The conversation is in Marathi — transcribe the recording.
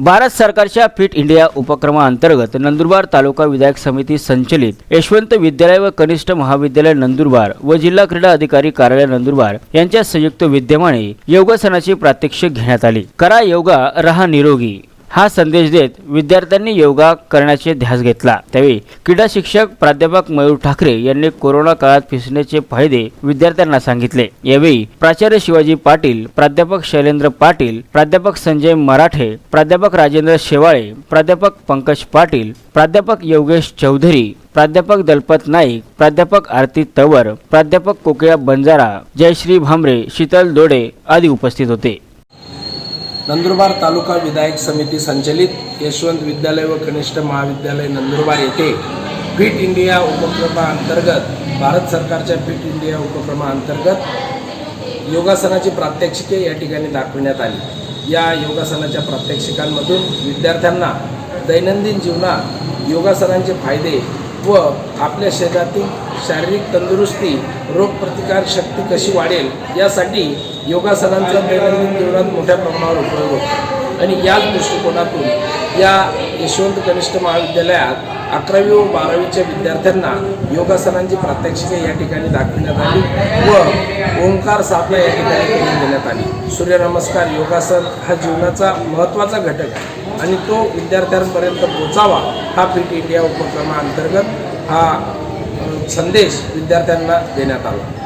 भारत सरकारच्या फिट इंडिया उपक्रमाअंतर्गत नंदुरबार तालुका विधायक समिती संचलित यशवंत विद्यालय व कनिष्ठ महाविद्यालय नंदुरबार व जिल्हा क्रीडा अधिकारी कार्यालय नंदुरबार यांच्या संयुक्त विद्यमाने योगासनाची प्रात्यक्षिक घेण्यात आली. करा योगा रहा निरोगी. हा संदेश देत विद्यार्थ्यांनी योगा करण्याचे ध्यास घेतला. त्यावेळी क्रीडा शिक्षक प्राध्यापक मयूर ठाकरे यांनी कोरोना काळात फिसण्याचे फायदे विद्यार्थ्यांना सांगितले. यावेळी प्राचार्य शिवाजी पाटील प्राध्यापक शैलेंद्र पाटील प्राध्यापक संजय मराठे प्राध्यापक राजेंद्र शेवाळे प्राध्यापक पंकज पाटील प्राध्यापक योगेश चौधरी प्राध्यापक दलपत नाईक प्राध्यापक आरती तवर प्राध्यापक कोकिळा बंजारा जयश्री भामरे शीतल दोडे आदी उपस्थित होते. नंदुरबार तालुका विधायक समिती संचलित. यशवंत विद्यालय व कनिष्ठ महाविद्यालय नंदुरबार येथे फिट इंडिया उपक्रमाअंतर्गत भारत सरकारच्या फिट इंडिया उपक्रमाअंतर्गत योगासनाची प्रात्यक्षिके या ठिकाणी दाखविण्यात आली. या योगासनाच्या प्रात्यक्षिकांमधून विद्यार्थ्यांना दैनंदिन जीवनात योगासनांचे फायदे व आपल्या शरीरातील शारीरिक तंदुरुस्ती रोगप्रतिकार शक्ती कशी वाढेल यासाठी योगासनांचा दैनंदिन जीवनात मोठ्या प्रमाणावर उपयोग होतो. आणि याच दृष्टिकोनातून या यशवंत कनिष्ठ महाविद्यालयात अकरावी व बारावीच्या विद्यार्थ्यांना योगासनांची प्रात्यक्षिके या ठिकाणी दाखविण्यात आली व ओंकार साधना या ठिकाणी करून देण्यात आली. सूर्यनमस्कार योगासन हा जीवनाचा महत्त्वाचा घटक आहे आणि तो विद्यार्थ्यांपर्यंत पोचावा हा फिट इंडिया उपक्रमाअंतर्गत हा संदेश विद्यार्थ्यांना देण्यात आला.